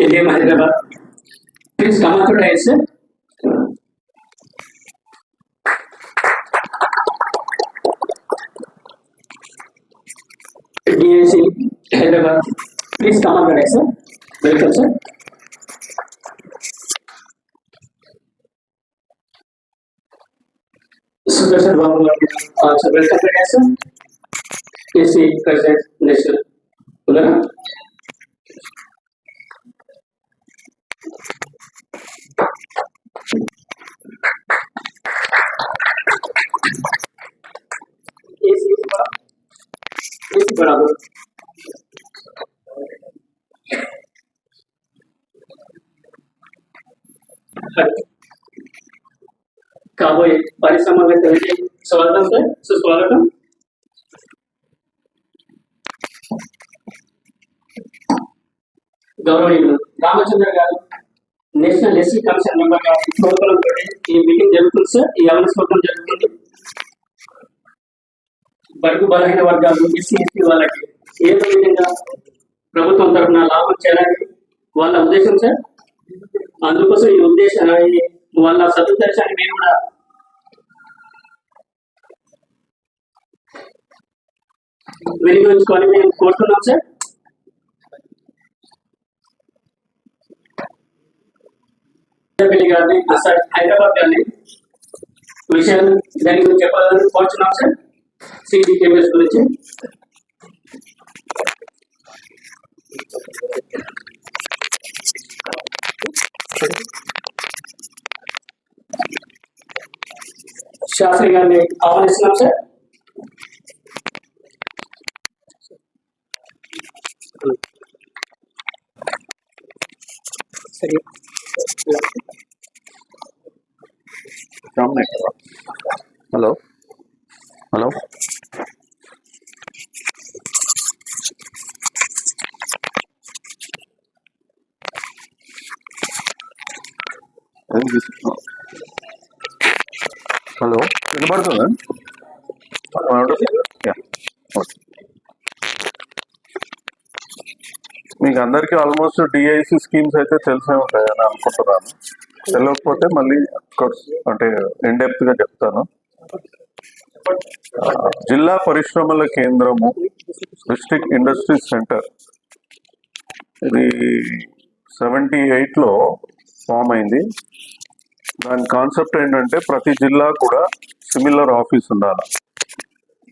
ADM Hyderabad. Please come on to dais, sir. DAC Hyderabad. Please come on to dais, sir. Welcome, sir. Sudarshan Babu, also welcome to dais, sir. AC President National. Ulana. స్వాగతం. గౌరవనీయులు రామచంద్ర గారు national SC commission మెంబర్గా ప్రోగ్రాంతో ఈ meeting జరుగుతుంది sir. ఈ awareness programme జరుగుతుంది. బడుగు బలహీన వర్గాలు ఎస్సీ ఎస్టీ వాళ్ళకి ఏదో విధంగా ప్రభుత్వం తరఫున లాభం చేయడానికి వాళ్ళ ఉద్దేశం సార్. అందుకోసం ఈ ఉద్దేశం వాళ్ళ సదుద్దేశాన్ని మీరు కూడా వినియోగించుకోవాలని మేము కోరుతున్నాం సార్ పెళ్ళి గారిని సార్ హైదరాబాద్ గారిని విషయాలు దాని గురించి చెప్పాలని కోరుచున్నాం సార్ సిడి కెమిఎస్ గురించి శాస్త్రి గారిని ఆహ్వానిస్తున్నాం సార్ సరే హలో హలో హలో వినపడుతుందా మీకు అందరికీ ఆల్మోస్ట్ డిఐసి స్కీమ్స్ అయితే తెలిసే ఉంటాయని అనుకుంటున్నాను. తెలియకపోతే మళ్ళీ అంటే ఇన్డెప్త్గా చెప్తాను. జిల్లా పరిశ్రమల కేంద్రము డిస్ట్రిక్ట్ ఇండస్ట్రీస్ సెంటర్ ఇది సెవెంటీ ఎయిట్లో ఫామ్ అయింది. దాని కాన్సెప్ట్ ఏంటంటే ప్రతి జిల్లా కూడా సిమిలర్ ఆఫీస్ ఉండాలి.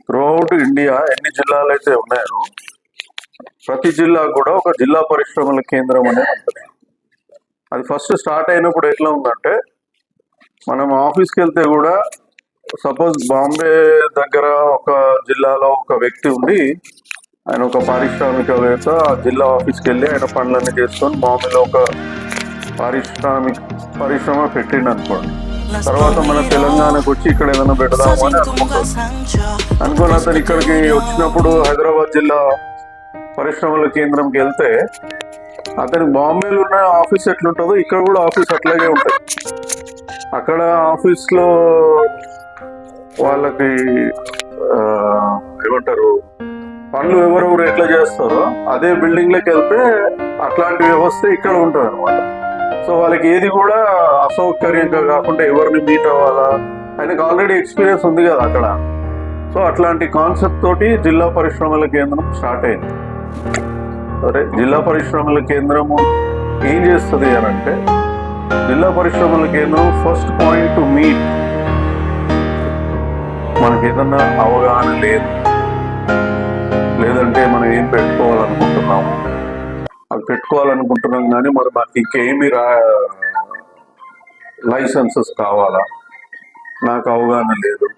త్రూఅవుట్ ఇండియా ఎన్ని జిల్లాలు అయితే ఉన్నాయో ప్రతి జిల్లా కూడా ఒక జిల్లా పరిశ్రమల కేంద్రం అనేది ఉంటుంది. అది ఫస్ట్ స్టార్ట్ అయినప్పుడు ఎట్లా ఉందంటే మనం ఆఫీస్కి వెళ్తే కూడా సపోజ్ బాంబే దగ్గర ఒక జిల్లాలో ఒక వ్యక్తి ఉండి ఆయన ఒక పారిశ్రామికవేత్త ఆ జిల్లా ఆఫీస్కి వెళ్ళి ఆయన పనులన్నీ చేసుకొని బాంబేలో ఒక పారిశ్రామిక పరిశ్రమ పెట్టిండు అనుకోండి. తర్వాత మన తెలంగాణకు వచ్చి ఇక్కడ ఏదైనా పెడదాము అని అనుకుంటారు అనుకోని అతను ఇక్కడికి వచ్చినప్పుడు హైదరాబాద్ జిల్లా పరిశ్రమల కేంద్రంకి వెళ్తే అతనికి బాంబేలో ఉన్న ఆఫీస్ ఎట్లుంటుందో ఇక్కడ కూడా ఆఫీస్ అట్లాగే ఉంటుంది. అక్కడ ఆఫీస్లో వాళ్ళకి ఏమంటారు పనులు ఎవరెవరు ఎట్లా చేస్తారో అదే బిల్డింగ్లోకి వెళ్తే అట్లాంటి వ్యవస్థ ఇక్కడ ఉంటుంది అనమాట సో వాళ్ళకి ఏది కూడా అసౌకర్యంగా కాకుండా ఎవరిని మీట్ అవ్వాలా? ఆయనకు ఆల్రెడీ ఎక్స్పీరియన్స్ ఉంది కదా అక్కడ. సో అట్లాంటి కాన్సెప్ట్ తోటి జిల్లా పరిశ్రమల కేంద్రం స్టార్ట్ అయింది. సరే జిల్లా పరిశ్రమల కేంద్రము ఏం చేస్తుంది అని అంటే జిల్లా పరిశ్రమల కేంద్రం ఫస్ట్ పాయింట్ టు మీట్ మనకి ఏదన్నా అవగాహన లేదు. లేదంటే మనం ఏం పెట్టుకోవాలనుకుంటున్నాము? అది పెట్టుకోవాలనుకుంటున్నాం కానీ మరి మాకు ఇంకేమి రా లైసెన్సెస్ కావాలా? నాకు అవగాహన లేదు.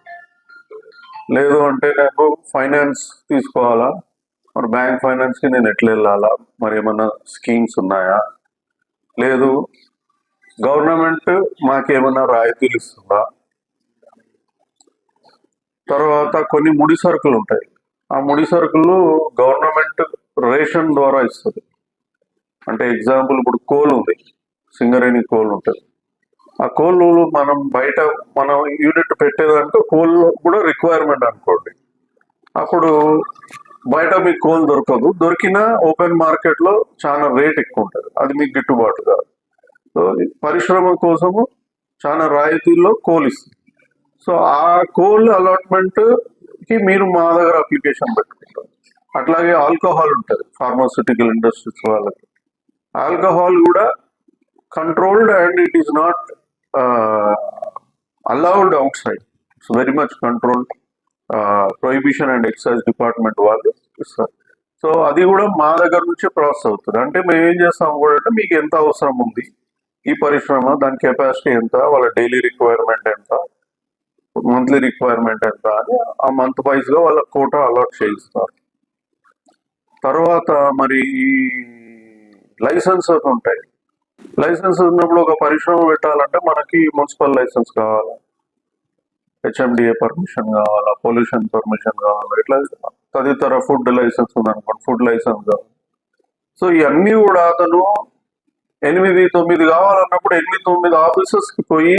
లేదు అంటే నాకు ఫైనాన్స్ తీసుకోవాలా? మరి బ్యాంక్ ఫైనాన్స్కి నేను ఎట్లా వెళ్ళాలా? మరి ఏమన్నా స్కీమ్స్ ఉన్నాయా? లేదు. గవర్నమెంట్ మాకేమన్నా రాయితీలు ఇస్తుందా? తర్వాత కొన్ని ముడి సరుకులు ఉంటాయి. ఆ ముడి సరుకులు గవర్నమెంట్ రేషన్ ద్వారా ఇస్తుంది. అంటే ఎగ్జాంపుల్ ఇప్పుడు కోల్ ఉంది. సింగరేణి కోల్ ఉంటుంది. ఆ కోళ్ళు మనం బయట మనం యూనిట్ పెట్టేదానికి కోల్ కూడా రిక్వైర్మెంట్ అనుకోండి. అప్పుడు బయట మీకు కోల్ దొరకదు. దొరికిన ఓపెన్ మార్కెట్లో చాలా రేట్ ఎక్కువ ఉంటుంది. అది మీకు గిట్టుబాటు కాదు సో పరిశ్రమ కోసము చాలా రాయితీల్లో కోల్ ఇస్తుంది. సో ఆ కోల్ అలాట్మెంట్కి మీరు మా దగ్గర అప్లికేషన్ పెట్టుకుంటారు. అట్లాగే ఆల్కహాల్ ఉంటుంది. ఫార్మాస్యూటికల్ ఇండస్ట్రీస్ వాళ్ళకి. ఆల్కహాల్ కూడా controlled and it is not allowed outside it's very much controlled prohibition and excise department వాళ్ళు ఇస్తారు సో అది కూడా మా దగ్గర నుంచే ప్రాసెస్ అవుతుంది. అంటే మేము ఏం చేస్తాం కూడా అంటే మీకు ఎంత అవసరం ఉంది? ఈ పరిశ్రమ దాని కెపాసిటీ ఎంత? వాళ్ళ డైలీ రిక్వైర్మెంట్ ఎంత? మంత్లీ రిక్వైర్మెంట్ ఎంత? అని ఆ మంత్ వైజ్గా వాళ్ళ కోట అలాట్ చేయిస్తారు. తర్వాత మరి ఈ లైసెన్సెస్ ఉంటాయి. లైసెన్స్ ఉన్నప్పుడు ఒక పరిశ్రమ పెట్టాలంటే మనకి మున్సిపల్ లైసెన్స్ కావాలి. హెచ్ఎండిఏ పర్మిషన్ కావాలా? పొల్యూషన్ పర్మిషన్ కావాలా? ఇట్లా తదితర ఫుడ్ లైసెన్స్ ఉందనుకోండి ఫుడ్ లైసెన్స్ కావాలి. సో ఇవన్నీ కూడా అతను ఎనిమిది తొమ్మిది కావాలన్నప్పుడు ఎనిమిది తొమ్మిది ఆఫీసెస్కి పోయి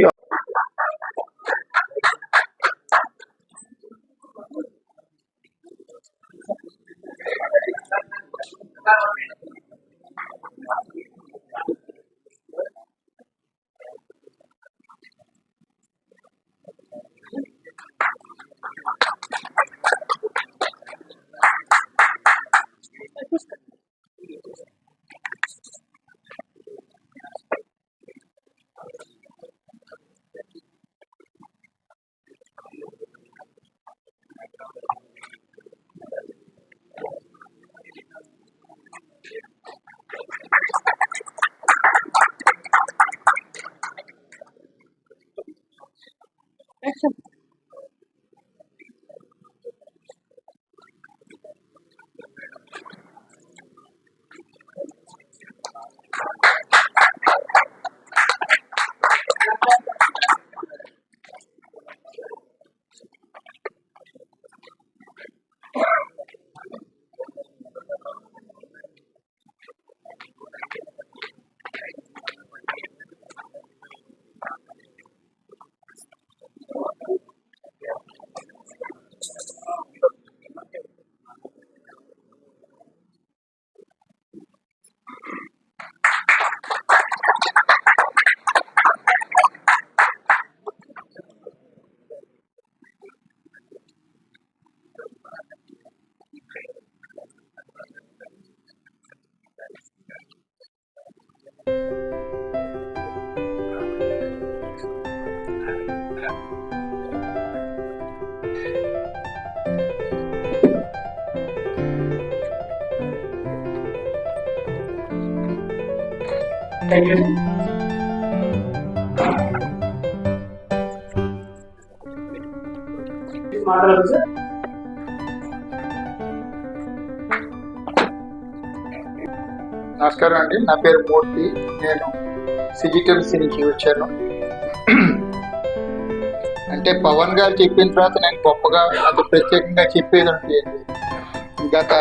just థ్యాంక్ యూ మాట్లాడదు సార్ నమస్కారం అండి. నా పేరు మూర్తి. నేను సిజిటెల్సీ నుంచి వచ్చాను. అంటే పవన్ గారు చెప్పిన తర్వాత నేను గొప్పగా అంత ప్రత్యేకంగా చెప్పేది అంటే గత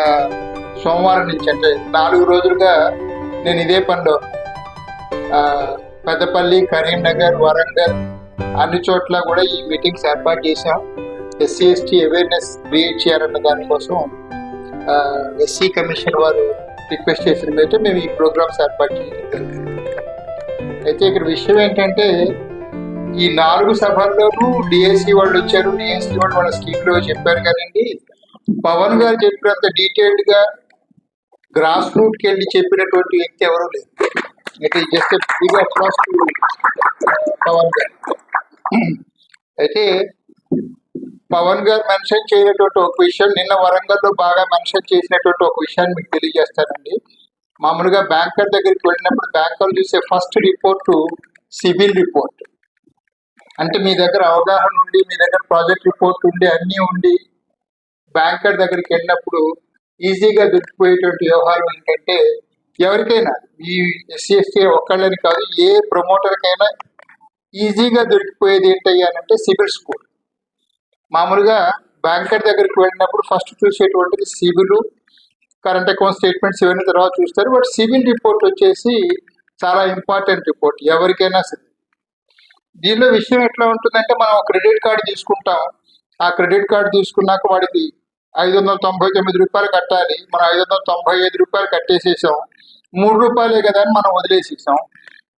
సోమవారం నుంచి అంటే నాలుగు రోజులుగా నేను ఇదే పనిలో పెద్దపల్లి కరీంనగర్ వరంగల్ అన్ని చోట్ల కూడా ఈ మీటింగ్స్ ఏర్పాటు చేశాం. ఎస్సీ ఎస్టీ అవేర్నెస్ క్రియేట్ చేయాలన్న దానికోసం ఎస్సీ కమిషన్ వారు రిక్వెస్ట్ చేసిన మీద మేము ఈ ప్రోగ్రామ్స్ ఏర్పాటు చేయడం అయితే ఇక్కడ విషయం ఏంటంటే ఈ నాలుగు సభల్లోనూ డిఎస్సి వాళ్ళు వచ్చారు. డిఎస్సి వాళ్ళు వాళ్ళ స్కీమ్లో చెప్పారు కదండి. పవన్ గారు చెప్పినంత డీటెయిల్డ్గా గ్రాస్ రూట్కి వెళ్ళి చెప్పినటువంటి వ్యక్తి ఎవరూ లేరు. అయితే జస్ట్ బిగ్ అప్లాస్ పవన్ గారు. అయితే పవన్ గారు మెన్షన్ చేయనటువంటి ఒక విషయం నిన్న వరంగల్లో బాగా మెన్షన్ చేసినటువంటి ఒక విషయాన్ని మీకు తెలియజేస్తానండి. మామూలుగా బ్యాంకర్ దగ్గరికి వెళ్ళినప్పుడు బ్యాంకర్లు చూసే ఫస్ట్ రిపోర్ట్ సివిల్ రిపోర్ట్. అంటే మీ దగ్గర అవగాహన ఉండి మీ దగ్గర ప్రాజెక్ట్ రిపోర్ట్ ఉండి అన్నీ ఉండి బ్యాంకర్ దగ్గరికి వెళ్ళినప్పుడు ఈజీగా దొరికిపోయేటువంటి వ్యవహారం ఏంటంటే ఎవరికైనా ఈ ఎస్సీ ఎస్టీ ఒక్కళ్ళని కాదు ఏ ప్రమోటర్కైనా ఈజీగా దొరికిపోయేది ఏంటయ్యా అంటే సిబిల్ స్కోర్. మామూలుగా బ్యాంకర్ దగ్గరికి వెళ్ళినప్పుడు ఫస్ట్ చూసేటువంటిది సివిల్ కరెంట్ అకౌంట్ స్టేట్మెంట్స్ ఇవన్నీ తర్వాత చూస్తారు. బట్ సివిల్ రిపోర్ట్ వచ్చేసి చాలా ఇంపార్టెంట్ రిపోర్ట్ ఎవరికైనా సరే. దీనిలో విషయం ఎట్లా ఉంటుందంటే మనం క్రెడిట్ కార్డు తీసుకుంటాం. ఆ క్రెడిట్ కార్డు తీసుకున్నాక వాడికి ఐదు వందల తొంభై తొమ్మిది రూపాయలు కట్టాలి. మనం ఐదు వందల తొంభై ఐదు రూపాయలు కట్టేసేసాం. మూడు రూపాయలే కదా అని మనం వదిలేసేసాం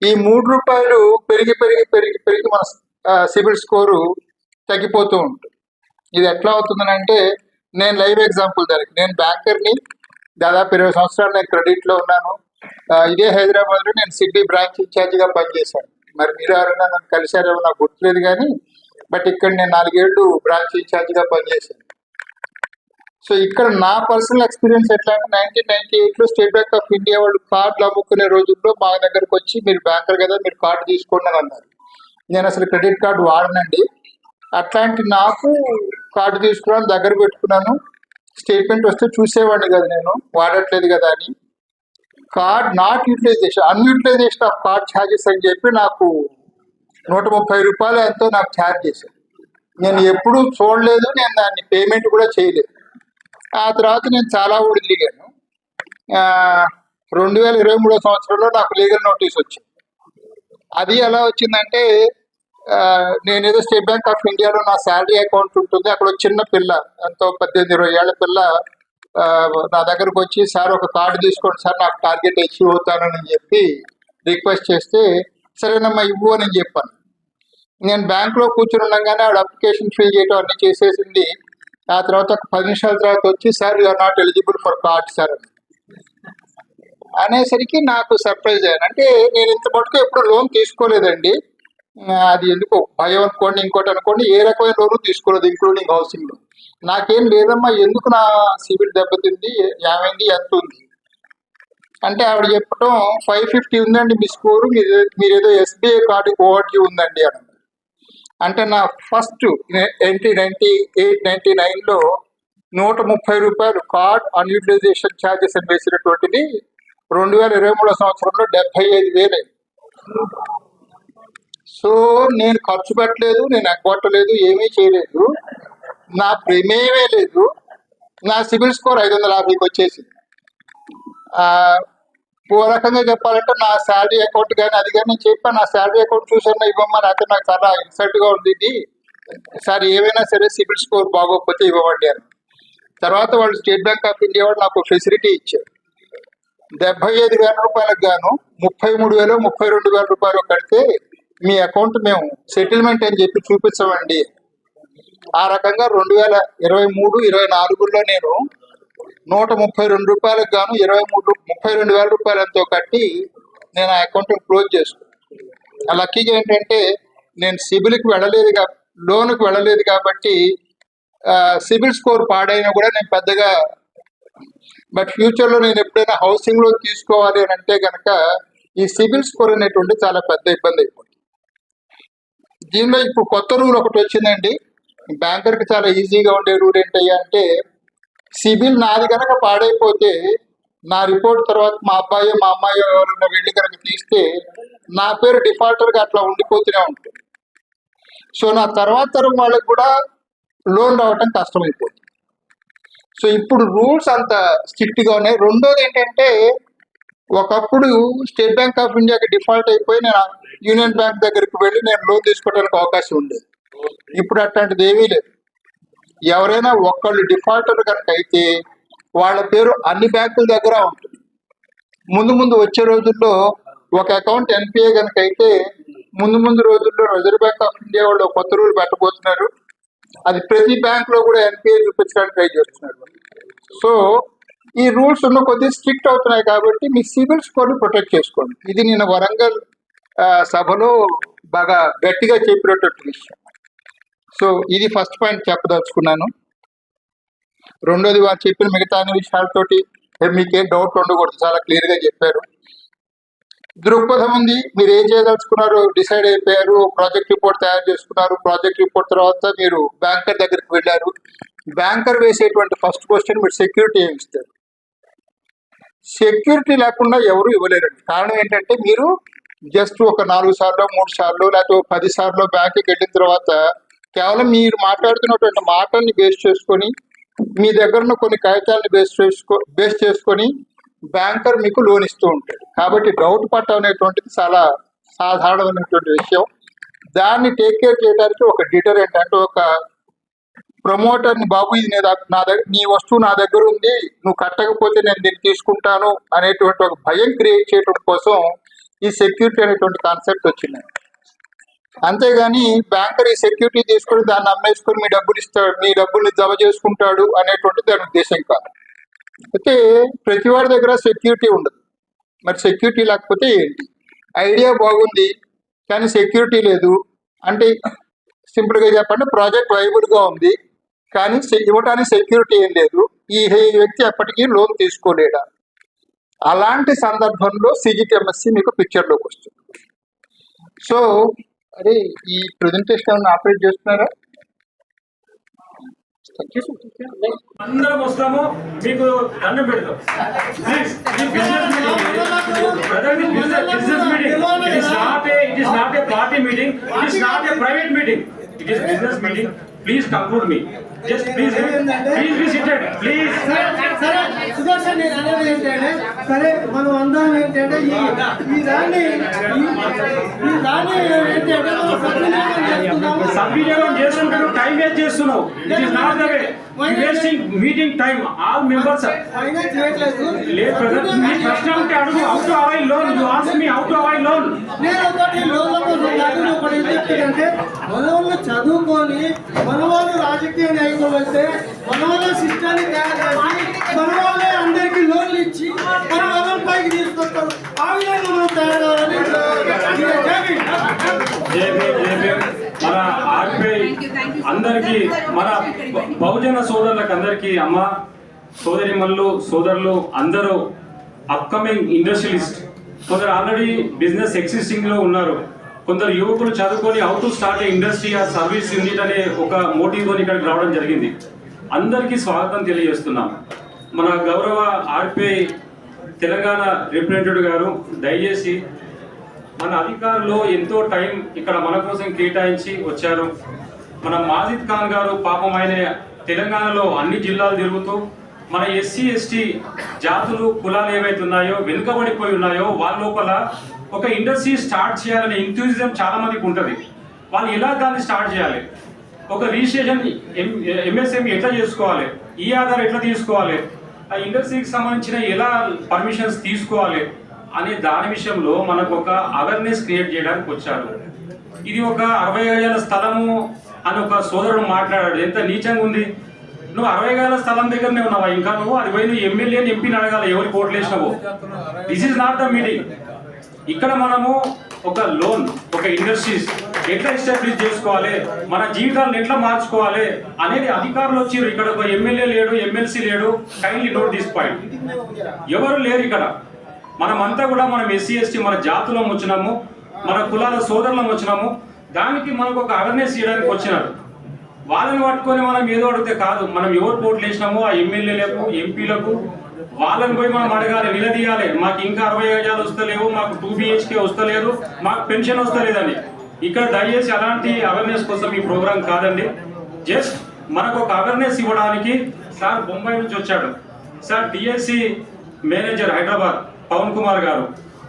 ఈ మూడు రూపాయలు పెరిగి పెరిగి పెరిగి పెరిగి మన సిబిల్ స్కోరు తగ్గిపోతూ ఉంటుంది. ఇది ఎట్లా అవుతుందనంటే నేను లైవ్ ఎగ్జాంపుల్ దానికి. నేను బ్యాంకర్ని దాదాపు ఇరవై సంవత్సరాలు నేను క్రెడిట్లో ఉన్నాను. ఇదే హైదరాబాద్లో నేను సిడ్డీ బ్రాంచ్ ఇన్ఛార్జిగా పనిచేశాను. మరి మీరు ఎవరైనా నన్ను కలిశారేమో నాకు గుర్తులేదు కానీ బట్ ఇక్కడ నేను నాలుగేళ్ళు బ్రాంచ్ ఇన్ఛార్జిగా పనిచేశాను. సో ఇక్కడ నా పర్సనల్ ఎక్స్పీరియన్స్ ఎట్లా అంటే నైన్టీన్ నైన్టీ ఎయిట్లో స్టేట్ బ్యాంక్ ఆఫ్ ఇండియా వాళ్ళు కార్డులు అమ్ముకునే రోజుల్లో మా దగ్గరకు వచ్చి మీరు బ్యాంకర్ కదా మీరు కార్డు తీసుకోండి అని అన్నారు. నేను అసలు క్రెడిట్ కార్డు వాడనండి. అట్లాంటి నాకు కార్డు తీసుకున్నాను దగ్గర పెట్టుకున్నాను. స్టేట్మెంట్ వస్తే చూసేవాడిని కదా నేను. వాడట్లేదు కదా అని. Card not utilization unutilization of card charges అని చెప్పి నాకు నూట ముప్పై రూపాయలు ఎంతో నాకు ఛార్జ్ చేశారు. నేను ఎప్పుడూ చూడలేదు నేను దాన్ని పేమెంట్ కూడా చేయలేదు. ఆ తర్వాత నేను చాలా ఊడి దిగాను. రెండు వేల ఇరవై మూడో సంవత్సరంలో నాకు లీగల్ నోటీస్ వచ్చింది. అది ఎలా వచ్చిందంటే నేను నేనేదో స్టేట్ బ్యాంక్ ఆఫ్ ఇండియాలో నా శాలరీ అకౌంట్ ఉంటుంది. అక్కడ ఒక చిన్న పిల్ల ఎంతో పద్దెనిమిది ఇరవై ఏళ్ళ పిల్ల నా దగ్గరకు వచ్చి సార్ ఒక కార్డు తీసుకోండి సార్ నాకు టార్గెట్ అచీవ్ అవుతానని చెప్పి రిక్వెస్ట్ చేస్తే సరేనమ్మా ఇవ్వు అని చెప్పాను. నేను బ్యాంక్లో కూర్చుని ఉండగానే ఆవిడ అప్లికేషన్ ఫిల్ చేయడం అన్ని చేసేసింది. ఆ తర్వాత ఒక పది నిమిషాల తర్వాత వచ్చి sir you are not eligible for card sir అని అనేసరికి నాకు సర్ప్రైజ్ అయ్యాను. అంటే నేను ఇంత మటుకు ఎప్పుడు లోన్ తీసుకోలేదండి. అది ఎందుకో భయం అనుకోండి ఇంకోటి అనుకోండి ఏ రకమైన లోను తీసుకోలేదు ఇంక్లూడింగ్ హౌసింగ్ లోన్ నాకేం లేదమ్మా ఎందుకు నా సివిల్ దెబ్బతింది ఏమైంది ఎంత ఉంది? అంటే ఆవిడ చెప్పడం ఫైవ్ ఫిఫ్టీ ఉందండి మీ స్కోరు మీరు మీరేదో ఎస్బీఐ కార్డు ఓవర్డ్యూ ఉందండి అని అంటే నా first ninety ninety eight ninety నైన్లో నూట ముప్పై రూపాయలు కార్డ్ అన్యూటిలైజేషన్ ఛార్జెస్ అని వేసినటువంటిది రెండు వేల ఇరవై మూడో సంవత్సరంలో డెబ్బై ఐదు వేలు. సో నేను ఖర్చు పెట్టలేదు నేను ఎగ్గొట్టలేదు ఏమీ చేయలేదు. నా ప్రమేయమే లేదు. నా సిబిల్ స్కోర్ ఐదు వందల యాభైకి వచ్చేసింది. ఓ రకంగా చెప్పాలంటే నా శాలరీ అకౌంట్ కానీ అది కానీ నేను చెప్పాను నా శాలరీ అకౌంట్ చూసాను ఇవ్వమని అయితే నాకు చాలా ఇన్సల్ట్గా ఉంది. ఇది సార్ ఏమైనా సరే సిబిల్ స్కోర్ బాగోకపోతే ఇవ్వమండి అని. తర్వాత వాళ్ళు స్టేట్ బ్యాంక్ ఆఫ్ ఇండియా వాళ్ళు నాకు ఫెసిలిటీ ఇచ్చారు. డెబ్బై ఐదు వేల రూపాయలకు గాను ముప్పై మూడు వేలు ముప్పై రెండు వేల రూపాయలు కడితే మీ అకౌంట్ మేము సెటిల్మెంట్ అని చెప్పి చూపించమండి ఆ రకంగా రెండు వేల ఇరవై మూడు ఇరవై నాలుగులో నేను నూట ముప్పై రెండు రూపాయలకు గాను ఇరవై మూడు ముప్పై రెండు వేల రూపాయలతో కట్టి నేను ఆ అకౌంట్ క్లోజ్ చేసుకున్నాను ఆ లక్కీగా ఏంటంటే నేను సిబిల్కి వెళ్ళలేదు కా లోన్కి వెళ్ళలేదు కాబట్టి సిబిల్ స్కోర్ పాడైనా కూడా నేను పెద్దగా బట్ ఫ్యూచర్లో నేను ఎప్పుడైనా హౌసింగ్ లోన్ తీసుకోవాలి అని అంటే కనుక ఈ సిబిల్ స్కోర్ అనేటువంటి చాలా పెద్ద ఇబ్బంది అయిపోతుంది. దీనిలో ఇప్పుడు కొత్త రూల్ ఒకటి వచ్చిందండి. బ్యాంకర్కి చాలా ఈజీగా ఉండే రూల్ ఏంటయ్యా అంటే సిబిల్ నాది కనుక పాడైపోతే నా రిపోర్ట్ తర్వాత మా అబ్బాయి మా అమ్మాయి ఎవరైనా వెళ్ళి కనుక తీస్తే నా పేరు డిఫాల్టర్గా అట్లా ఉండిపోతూనే ఉంటుంది. సో నా తర్వాత తరం వాళ్ళకి కూడా లోన్ రావటం కష్టమైపోతుంది. సో ఇప్పుడు రూల్స్ అంత స్ట్రిక్ట్గా ఉన్నాయి. రెండోది ఏంటంటే ఒకప్పుడు స్టేట్ బ్యాంక్ ఆఫ్ ఇండియాకి డిఫాల్ట్ అయిపోయి నేను యూనియన్ బ్యాంక్ దగ్గరికి వెళ్ళి నేను లోన్ తీసుకోవడానికి అవకాశం ఉండేది. ఇప్పుడు అట్లాంటిది ఏమీ లేదు. ఎవరైనా ఒక్కళ్ళు డిఫాల్టర్ కనుక అయితే వాళ్ళ పేరు అన్ని బ్యాంకుల దగ్గర ఉంటుంది. ముందు ముందు వచ్చే రోజుల్లో ఒక అకౌంట్ ఎన్పిఏ కనుక అయితే ముందు ముందు రోజుల్లో రిజర్వ్ బ్యాంక్ ఆఫ్ ఇండియా వాళ్ళు కొత్త రూల్ పెట్టబోతున్నారు. అది ప్రతి బ్యాంక్లో కూడా ఎన్పిఏ చూపించడానికి ట్రై చేస్తున్నారు. సో ఈ రూల్స్ ఉన్న కొద్ది స్ట్రిక్ట్ అవుతున్నాయి కాబట్టి మీ సివిల్ స్కోర్ ప్రొటెక్ట్ చేసుకోండి. ఇది నేను వరంగల్ సభలో బాగా గట్టిగా చెప్పినటువంటి విషయం. సో ఇది ఫస్ట్ పాయింట్ చెప్పదలుచుకున్నాను. రెండోది వారు చెప్పిన మిగతా అన్ని విషయాలతోటి మీకేం డౌట్ ఉండకూడదు. చాలా క్లియర్గా చెప్పారు. దృక్పథం ఉంది. మీరు ఏం చేయదలుచుకున్నారు డిసైడ్ అయిపోయారు. ప్రాజెక్ట్ రిపోర్ట్ తయారు చేసుకున్నారు. ప్రాజెక్ట్ రిపోర్ట్ తర్వాత మీరు బ్యాంకర్ దగ్గరికి వెళ్ళారు. బ్యాంకర్ వేసేటువంటి ఫస్ట్ క్వశ్చన్ మీరు సెక్యూరిటీ ఏమి ఇస్తారు? సెక్యూరిటీ లేకుండా ఎవరు ఇవ్వలేరండి. కారణం ఏంటంటే మీరు జస్ట్ ఒక నాలుగు సార్లు మూడు సార్లు లేకపోతే పది సార్లు బ్యాంకుకి వెళ్ళిన తర్వాత కేవలం మీరు మాట్లాడుతున్నటువంటి మాటల్ని బేస్ చేసుకొని మీ దగ్గర ఉన్న కొన్ని కాగితాలను బేస్ చేసుకో బేస్ చేసుకొని బ్యాంకర్ మీకు లోన్ ఇస్తూ ఉంటాడు. కాబట్టి డౌట్ పట్టం అనేటువంటిది చాలా సాధారణమైనటువంటి విషయం. దాన్ని టేక్ కేర్ చేయడానికి ఒక డిటరెంట్ అంటే ఒక ప్రమోటర్ని బాబు ఇది నా దగ్గర నీ వస్తువు నా దగ్గర ఉంది నువ్వు కట్టకపోతే నేను దీన్ని తీసుకుంటాను అనేటువంటి ఒక భయం క్రియేట్ చేయడం కోసం ఈ సెక్యూరిటీ అనేటువంటి కాన్సెప్ట్ వచ్చింది. అంతేగాని బ్యాంకర్ ఈ సెక్యూరిటీ తీసుకొని దాన్ని అమ్మేసుకొని మీ డబ్బులు ఇస్తాడు మీ డబ్బుల్ని జమ చేసుకుంటాడు అనేటువంటి దాని ఉద్దేశం కాదు. అయితే ప్రతి వాడి దగ్గర సెక్యూరిటీ ఉండదు. మరి సెక్యూరిటీ లేకపోతే ఏంటి ఐడియా బాగుంది కానీ సెక్యూరిటీ లేదు. అంటే సింపుల్గా చెప్పండి ప్రాజెక్ట్ వైబుల్గా ఉంది కానీ ఇవ్వటానికి ఇవ్వడానికి సెక్యూరిటీ ఏం లేదు. ఈ ఈ వ్యక్తి ఎప్పటికీ లోన్ తీసుకోలేడా? అలాంటి సందర్భంలో సిజిటిఎంఎస్సి మీకు పిక్చర్లోకి వస్తుంది. సో అరే ఈ ప్రెజెంటేషన్ ఏమైనా ఆపరేట్ చేస్తున్నారా? అందరం వస్తాము మీకు దండం పెడతాం. Meeting business meeting it is not a it is not a party meeting it is not a private meeting it is business meeting please conclude me just please please be seated please సరే సుదర్శన్ నేను అనేది ఏంటంటే సరే మనం అందరం ఏంటంటే ఈ ఈ దాన్ని ఈ- దాన్ని ఏంటంటే మనం సద్వినియోగం చేసుకుందాము. సద్వినియోగం చేసుకుంటారు టైం వేస్ట్ చేస్తున్నావు. It is not the way wasting meeting time all members లేదు బ్రదర్ మీ ప్రశ్న ఉంటే అడుగు how to avoid loan you ask me how to avoid loan నేను ఒకటి లోన్ల కోసం కాదు ఒకటి ఏం చెప్తానంటే మన వాళ్ళు చదువుకొని మన వాళ్ళు రాజకీయ నాయకులు వస్తే మన వాళ్ళ సిస్టాన్ని తయారు చేసి మన వాళ్ళే అందరికీ లోన్లు ఇచ్చి మన వాళ్ళని పైకి తీసుకొస్తారు. ఆ విధంగా మనం తయారు కావాలని మన అందరికి మన బహుజన సోదరులకు అందరికి అమ్మ సోదరిమల్లు సోదరులు అందరూ అప్కమింగ్ ఇండస్ట్రియలిస్ట్ కొందరు ఆల్రెడీ బిజినెస్ ఎగ్జిస్టింగ్లో ఉన్నారు. కొందరు యువకులు చదువుకొని how to start industry or service unit అనే ఒక మోటివ్తో ఇక్కడికి రావడం జరిగింది. అందరికీ స్వాగతం తెలియజేస్తున్నాం. మన గౌరవ ఆర్బీఐ తెలంగాణ రిప్రజెంటేటివ్ గారు దయచేసి మన అధికారులు ఎంతో టైం ఇక్కడ మన కోసం కేటాయించి వచ్చారు. మన మాజిద్ ఖాన్ గారు పాపం ఆయన తెలంగాణలో అన్ని జిల్లాలు తిరుగుతూ మన ఎస్సీ ఎస్టీ జాతులు కులాలు ఏవైతే ఉన్నాయో వెనుకబడిపోయి ఉన్నాయో వాళ్ళ లోపల ఒక ఇండస్ట్రీ స్టార్ట్ చేయాలనే ఇంట్యూజిజం చాలా మందికి ఉంటుంది. వాళ్ళు ఎలా దాన్ని స్టార్ట్ చేయాలి? ఒక రిజిస్ట్రేషన్ ఎంఎస్ఎం ఎట్లా చేసుకోవాలి? ఈ ఆధార్ ఎట్లా తీసుకోవాలి? ఆ ఇండస్ట్రీకి సంబంధించిన ఎలా పర్మిషన్స్ తీసుకోవాలి? అనే దాని విషయంలో మనకు ఒక అవేర్నెస్ క్రియేట్ చేయడానికి వచ్చారు. ఇది ఒక అరవై గజాల స్థలము అని ఒక సోదరుడు మాట్లాడాడు ఎంత నీచంగా ఉంది? నువ్వు అరవై గజాల స్థలం దగ్గరనే ఉన్నావా? ఇంకా నువ్వు అది పోయి నువ్వు ఎమ్మెల్యేని ఎంపీని అడగాలి ఎవరి ఓట్లు వేసినావు? This is not the meeting ఇక్కడ మనము ఒక లోన్ ఒక ఇండస్ట్రీస్ ఎట్లా ఎస్టాబ్లిష్ చేసుకోవాలి? మన జీవితాలను ఎట్లా మార్చుకోవాలి? అనేది అధికారులు వచ్చారు. ఇక్కడ ఒక ఎమ్మెల్యే లేడు ఎమ్మెల్సీ లేడు. కైండ్లీ నోట్ దిస్ పాయింట్ ఎవరు లేరు ఇక్కడ? మనమంతా కూడా మనం ఎస్సీ ఎస్టీ మన జాతులం వచ్చినాము మన కులాల సోదరులం వచ్చినాము. దానికి మనకు ఒక అవేర్నెస్ చేయడానికి వచ్చినారు. వాళ్ళని పట్టుకొని మనం ఏదో అడిగితే కాదు మనం ఎవరు పోట్లు వేసినామో ఆ ఎమ్మెల్యేలకు ఎంపీలకు వాళ్ళని పోయి మనం అడగాలి నిలదీయాలి. మాకు ఇంకా అరవై గజాలు వస్తలేవు మాకు టూ బిహెచ్కే వస్తలేదు మాకు పెన్షన్ వస్తలేదని. ఇక్కడ దయచేసి అలాంటి అవేర్నెస్ కోసం ఈ ప్రోగ్రాం కాదండి. జస్ట్ మనకు ఒక అవేర్నెస్ ఇవ్వడానికి సార్ బొంబాయి నుంచి వచ్చాడు. Sir DSC manager Hyderabad Pavan Kumar garu.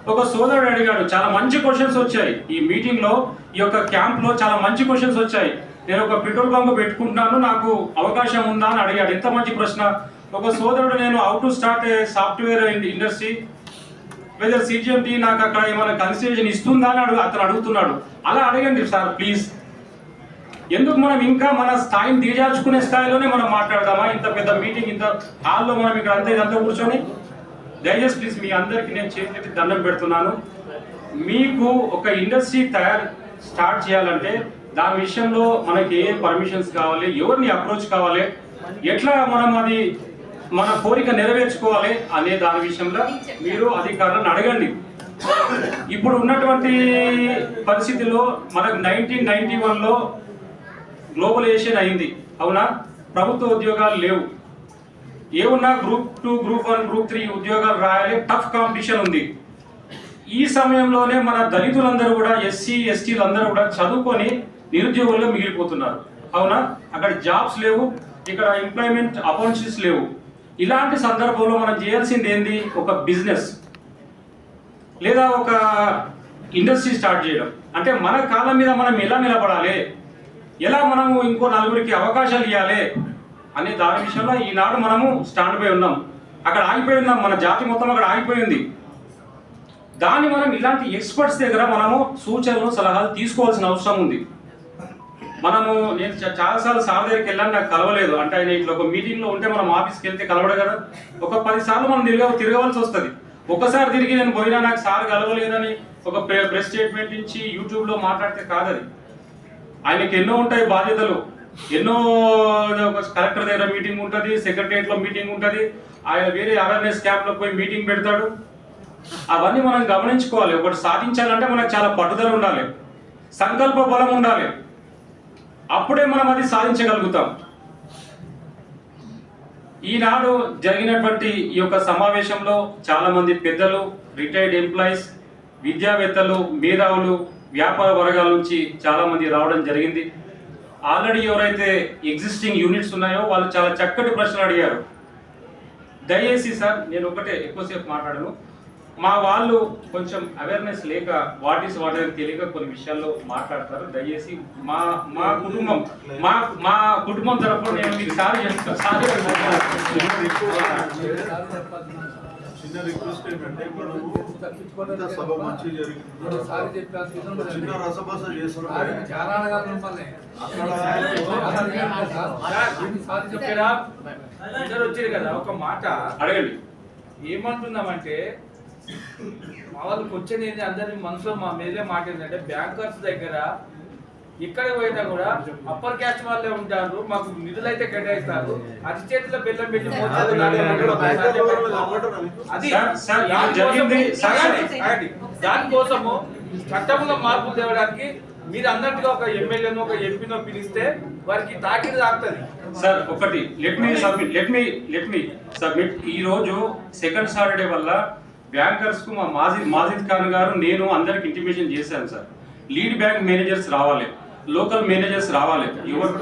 ఒక సోదరుడు అడిగాడు చాలా మంచి క్వశ్చన్స్ వచ్చాయి. ఈ మీటింగ్లో ఈ యొక్క క్యాంప్లో చాలా మంచి క్వశ్చన్స్ వచ్చాయి. నేను ఒక పెట్రోల్ బంక్ పెట్టుకుంటున్నాను నాకు అవకాశం ఉందా? అని అడిగాడు. ఎంత మంచి ప్రశ్న. ఒక సోదరుడు నేను how to start a software industry whether CGMT నాకు అక్కడ ఏమైనా కన్సిడరేషన్ ఇస్తుందా? అని అడుగు అతను అడుగుతున్నాడు. అలా అడగండి సార్ ప్లీజ్ ఎందుకు మనం ఇంకా మన స్థాయిని దిగజార్చుకునే స్థాయిలోనే మనం మాట్లాడదామా? ఇంత పెద్ద మీటింగ్ ఇంత హాల్లో మనం ఇక్కడ అంతా ఇదంతా కూర్చొని దయచేసి ప్లీజ్ మీ అందరికి నేను చేతులెత్తి దండం పెడుతున్నాను. మీకు ఒక ఇండస్ట్రీ తయారు స్టార్ట్ చేయాలంటే దాని విషయంలో మనకి ఏ పర్మిషన్స్ కావాలి ఎవరిని అప్రోచ్ కావాలి ఎట్లా మనం అది మన కోరిక నెరవేర్చుకోవాలి అనే దాని విషయంలో మీరు అధికారులను అడగండి. ఇప్పుడు ఉన్నటువంటి పరిస్థితిలో మనకు నైన్టీన్ నైన్టీ వన్లో గ్లోబలైజేషన్ అయింది. అవునా? ప్రభుత్వ ఉద్యోగాలు లేవు. ఏమున్నా group two group one group three ఉద్యోగాలు రాయాలి. టఫ్ కాంపిటీషన్ ఉంది. ఈ సమయంలోనే మన దళితులందరూ కూడా ఎస్సీ ఎస్టీలు అందరూ కూడా చదువుకొని నిరుద్యోగుల్లో మిగిలిపోతున్నారు. అవునా? అక్కడ జాబ్స్ లేవు. ఇక్కడ ఎంప్లాయ్మెంట్ అపార్చునిటీస్ లేవు. ఇలాంటి సందర్భంలో మనం చేయాల్సింది ఏంది? ఒక బిజినెస్ లేదా ఒక ఇండస్ట్రీ స్టార్ట్ చేయడం. అంటే మన కాళ్ళ మీద మనం ఎలా నిలబడాలి? ఎలా మనము ఇంకో నలుగురికి అవకాశాలు ఇవ్వాలి అనే దాని విషయంలో ఈనాడు మనము స్టాండ్ పై ఉన్నాం. అక్కడ ఆగిపోయి ఉన్నాం. మన జాతి మొత్తం అక్కడ ఆగిపోయింది దాన్ని మనం ఇలాంటి ఎక్స్పర్ట్స్ దగ్గర మనము సూచనలు సలహాలు తీసుకోవాల్సిన అవసరం ఉంది. మనము నేను చాలాసార్లు సార్ దగ్గరికి వెళ్ళాను. నాకు కలవలేదు. అంటే ఆయన ఇట్లా ఒక మీటింగ్లో ఉంటే మనం ఆఫీస్కి వెళ్తే కలవడు కదా. ఒక పది సార్లు మనం తిరగ తిరగవలసి వస్తుంది. ఒక్కసారి తిరిగి నేను పోయినా నాకు సార్ కలవలేదని ఒక ప్రెస్ స్టేట్మెంట్ నుంచి యూట్యూబ్లో మాట్లాడితే కాదది. ఆయనకి ఎన్నో ఉంటాయి బాధ్యతలు. ఎన్నో కలెక్టర్ దగ్గర మీటింగ్ ఉంటుంది సెక్రటరియట్లో మీటింగ్ ఉంటుంది. ఆయన వేరే అవేర్నెస్ క్యాంప్లో పోయి మీటింగ్ పెడతాడు. అవన్నీ మనం గమనించుకోవాలి. ఒకటి సాధించాలంటే మనకు చాలా పట్టుదల ఉండాలి. సంకల్ప బలం ఉండాలి. అప్పుడే మనం అది సాధించగలుగుతాం. ఈనాడు జరిగినటువంటి ఈ యొక్క సమావేశంలో చాలా మంది పెద్దలు రిటైర్డ్ ఎంప్లాయీస్ విద్యావేత్తలు మేధావులు వ్యాపార వర్గాల నుంచి చాలా మంది రావడం జరిగింది. ఆల్రెడీ ఎవరైతే ఎగ్జిస్టింగ్ యూనిట్స్ ఉన్నాయో వాళ్ళు చాలా చక్కటి ప్రశ్నలు అడిగారు. దయచేసి సార్ నేను ఒకటే ఎక్కువసేపు మాట్లాడను. మా వాళ్ళు కొంచెం అవేర్నెస్ లేక వాట్ ఈస్ వాట్ అని తెలియక కొన్ని విషయాల్లో మాట్లాడతారు. దయచేసి మా మా కుటుంబం మా మా కుటుంబం తరఫున నేను మీకు సార్ చెప్తాను. సార్ చిన్న రిక్వెస్ట్ ఏంటంటే మనము ఇంత సభ మంచి జరిగింది చిన్న రసభస ఇద్దరు వచ్చారు కదా ఒక మాట. అడగండి. ఏమంటున్నామంటే మా వాళ్ళు క్వశ్చన్ ఏంటి అందరి మనసులో మా మీదే మాట ఏంటంటే బ్యాంకర్స్ దగ్గర ఇక్కడ పోయినా కూడా అప్పర్ క్యాస్ట్ వాళ్ళే ఉంటారు మాకు నిధులు అయితే కేటాయిస్తారు అది చేతిలో బెల్లం పెట్టి. అది దానికోసము- చట్టంలో మార్పు తేవడానికి మీరు అన్నట్టుగా ఒక ఎమ్మెల్యేనో ఒక ఎంపీనో పిలిస్తే వారికి తాకిడి తాకుతుంది సార్ ఒకటి let me submit let me let me submit ఈ రోజు సెకండ్ సాటర్డే వల్ల బ్యాంకర్స్కు మా మాజిద్ మాజిద్ ఖాన్ గారు నేను అందరికి ఇంటిమేషన్ చేశాను సార్ లీడ్ బ్యాంక్ మేనేజర్స్ రావాలి లోకల్ మేనేజర్స్ రావాలి. ఎవరు?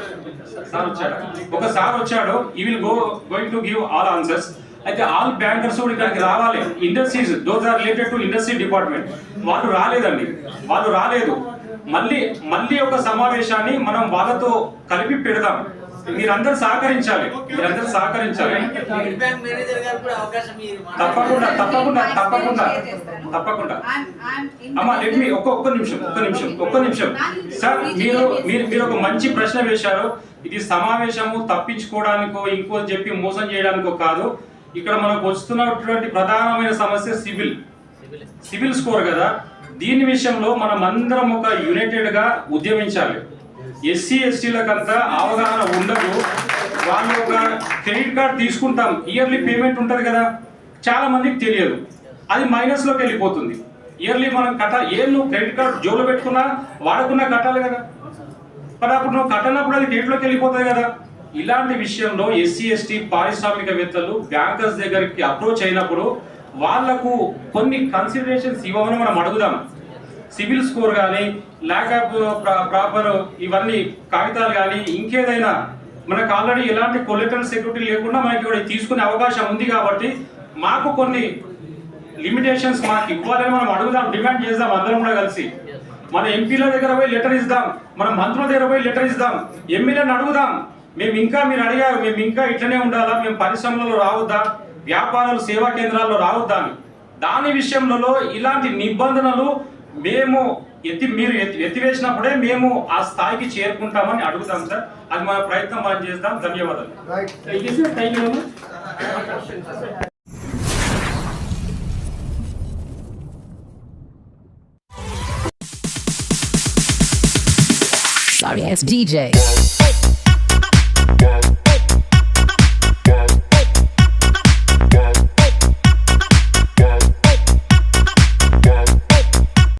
సార్ వచ్చాడు? ఒక సార్ వచ్చాడు. He will go going to give all answers అయితే ఆల్ బ్యాంకర్స్ కూడా ఇక్కడికి రావాలి. Industries those are related to industry department వాళ్ళు రాలేదండి. వాళ్ళు రాలేదు. మళ్ళీ మళ్ళీ ఒక సమావేశాన్ని మనం వాళ్ళతో కలిపి పెడదాం. మీరందరూ సహకరించాలి. మీరందరూ సహకరించాలి. లీడ్ బ్యాంక్ మేనేజర్ గారు కూడా అవకాశం ఇయ్యండి. తప్పకుండా తప్పకుండా తప్పకుండా తప్పకుండా. అమ్మా లెట్ మీ ఒక్క ఒక్క నిమిషం ఒక్క నిమిషం ఒక్క నిమిషం. సార్ మీరు మీరు మీరు ఒక మంచి ప్రశ్న వేశారు. ఇది సమావేశము తప్పించుకోవడానికో ఇంకో చెప్పి మోసం చేయడానికో కాదు. ఇక్కడ మనకు వస్తున్నటువంటి ప్రధానమైన సమస్య సివిల్. సివిల్. స్కోర్ కదా. దీని విషయంలో మనం అందరం ఒక యునైటెడ్గా ఉద్యమించాలి. ఎస్సీ ఎస్టీలకంతా అవగాహన ఉండదు. వాళ్ళు ఒక క్రెడిట్ కార్డ్ తీసుకుంటాం. ఇయర్లీ పేమెంట్ ఉంటుంది కదా. చాలా మందికి తెలియదు. అది మైనస్లోకి వెళ్ళిపోతుంది. ఇయర్లీ మనం కట్ట ఏం నువ్వు క్రెడిట్ కార్డ్ జోలు పెట్టుకున్నా వాడకున్నా కట్టాలి కదా. మరి అప్పుడు నువ్వు కట్టనప్పుడు అది క్రెడిట్లోకి వెళ్ళిపోతుంది కదా. ఇలాంటి విషయంలో ఎస్సీ ఎస్టీ పారిశ్రామికవేత్తలు బ్యాంకర్స్ దగ్గరికి అప్రోచ్ అయినప్పుడు వాళ్ళకు కొన్ని కన్సిడరేషన్స్ ఇవ్వమని మనం అడుగుదాం. సివిల్ స్కోర్ కానీ ల్యాక్ ఆఫ్ ప్రాపర్ ఇవన్నీ కాగితాలు కానీ ఇంకేదైనా మనకు ఆల్రెడీ ఎలాంటి కొలిటల్ సెక్యూరిటీ లేకుండా మనకి ఇక్కడ తీసుకునే అవకాశం ఉంది కాబట్టి మాకు కొన్ని లిమిటేషన్స్ మాకు ఇవ్వాలని మనం అడుగుదాం డిమాండ్ చేద్దాం అందరం కూడా కలిసి. మన ఎంపీల దగ్గర పోయి లెటర్ ఇద్దాం మన మంత్రుల దగ్గర పోయి లెటర్ ఇద్దాం ఎమ్మెల్యేని అడుగుదాం. మేము ఇంకా మీరు అడిగారు మేము ఇంకా ఇట్లనే ఉండాలా మేము పరిశ్రమలలో రావద్దా వ్యాపారాలు సేవా కేంద్రాల్లో రావద్దా అని. దాని విషయంలో ఇలాంటి నిబంధనలు మేము ఎత్తి మీరు ఎత్తి ఎత్తివేసినప్పుడే మేము ఆ స్థాయికి చేరుకుంటామని అడుగుతాం సార్. అది మన ప్రయత్నం మనం చేద్దాం ధన్యవాదాలు. Sorry ass DJ.